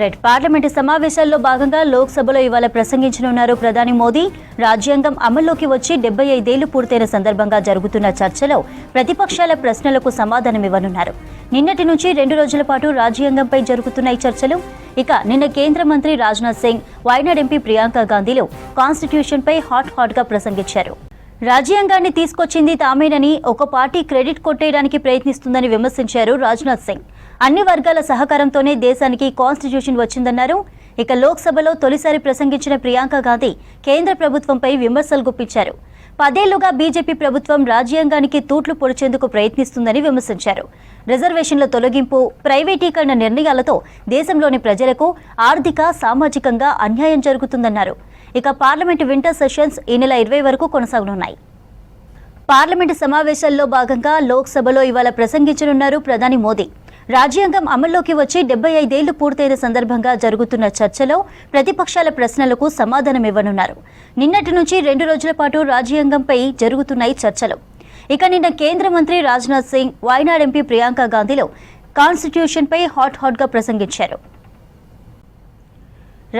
Right parliament సమావేశాల్లో భాగంగా లోక్సభలో ఇవాళ ప్రసంగించనున్నారు ప్రధాని మోదీ. రాజ్యాంగం అమల్లోకి వచ్చి డెబ్బై ఐదేళ్ళు పూర్తయిన సందర్భంగా జరుగుతున్న చర్చలో ప్రతిపక్షాల ప్రశ్నలకు సమాధానమివ్వనున్నారు. నిన్నటి నుంచి రెండు రోజుల పాటు రాజ్యాంగంపై జరుగుతున్న ఈ చర్చలు. ఇక నిన్న కేంద్ర మంత్రి రాజ్నాథ్ సింగ్ వైనాడ్ ఎంపీ ప్రియాంక గాంధీలు కాన్స్టిట్యూషన్పై హాట్ హాట్గా ప్రసంగించారు. రాజ్యాంగాన్ని తీసుకొచ్చింది తామేనని ఒక పార్టీ క్రెడిట్ కొట్టేయడానికి ప్రయత్నిస్తుందని విమర్శించారు రాజ్నాథ్ సింగ్. అన్ని వర్గాల సహకారంతోనే దేశానికి కాన్స్టిట్యూషన్ వచ్చిందన్నారు. ఇక లోక్సభలో తొలిసారి ప్రసంగించిన ప్రియాంక గాంధీ కేంద్ర ప్రభుత్వంపై విమర్శలు గుప్పించారు. పదేళ్ళుగా బీజేపీ ప్రభుత్వం రాజ్యాంగానికి తూట్లు పొడిచేందుకు ప్రయత్నిస్తుందని విమర్శించారు. రిజర్వేషన్ల తొలగింపు ప్రైవేటీకరణ నిర్ణయాలతో దేశంలోని ప్రజలకు ఆర్థిక సామాజికంగా అన్యాయం జరుగుతుందన్నారు. ఇక పార్లమెంటు వింటర్ సెషన్స్ ఈ నెల ఇరవై వరకు కొనసాగనున్నాయి. పార్లమెంటు సమావేశాల్లో భాగంగా లోక్సభలో ఇవాళ ప్రసంగించనున్నారు ప్రధాని మోదీ. రాజ్యాంగం అమల్లోకి వచ్చి డెబ్బై ఐదేళ్ళు పూర్తయిన సందర్భంగా జరుగుతున్న చర్చలో ప్రతిపక్షాల ప్రశ్నలకు సమాధానమివ్వనున్నారు. నిన్నటి నుంచి రెండు రోజుల పాటు రాజ్యాంగంపై జరుగుతున్నాయి చర్చలు. ఇక నిన్న కేంద్ర మంత్రి రాజ్నాథ్ సింగ్ వాయనాడ్ ఎంపీ ప్రియాంక గాంధీలో కాన్స్టిట్యూషన్పై హాట్ హాట్గా ప్రసంగించారు.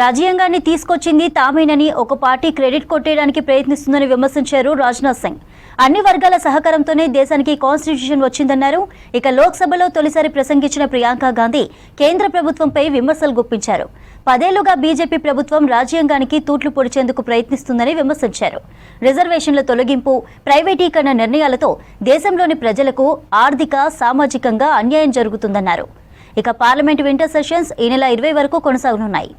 రాజ్యాంగాన్ని తీసుకొచ్చింది తామేనని ఒక పార్టీ క్రెడిట్ కొట్టేయడానికి ప్రయత్నిస్తుందని విమర్శించారు రాజ్నాథ్ సింగ్. అన్ని వర్గాల సహకారంతోనే దేశానికి కాన్స్టిట్యూషన్ వచ్చిందన్నారు. ఇక లోక్సభలో తొలిసారి ప్రసంగించిన ప్రియాంక గాంధీ కేంద్ర ప్రభుత్వంపై విమర్శలు గుప్పించారు. పదేళ్ళుగా బీజేపీ ప్రభుత్వం రాజ్యాంగానికి తూట్లు పొడిచేందుకు ప్రయత్నిస్తుందని విమర్శించారు. రిజర్వేషన్ల తొలగింపు ప్రైవేటీకరణ నిర్ణయాలతో దేశంలోని ప్రజలకు ఆర్థిక సామాజికంగా అన్యాయం జరుగుతుందన్నారు. ఇక పార్లమెంట్ వింటర్ సెషన్స్ ఈ నెల ఇరవై వరకు కొనసాగనున్నాయి.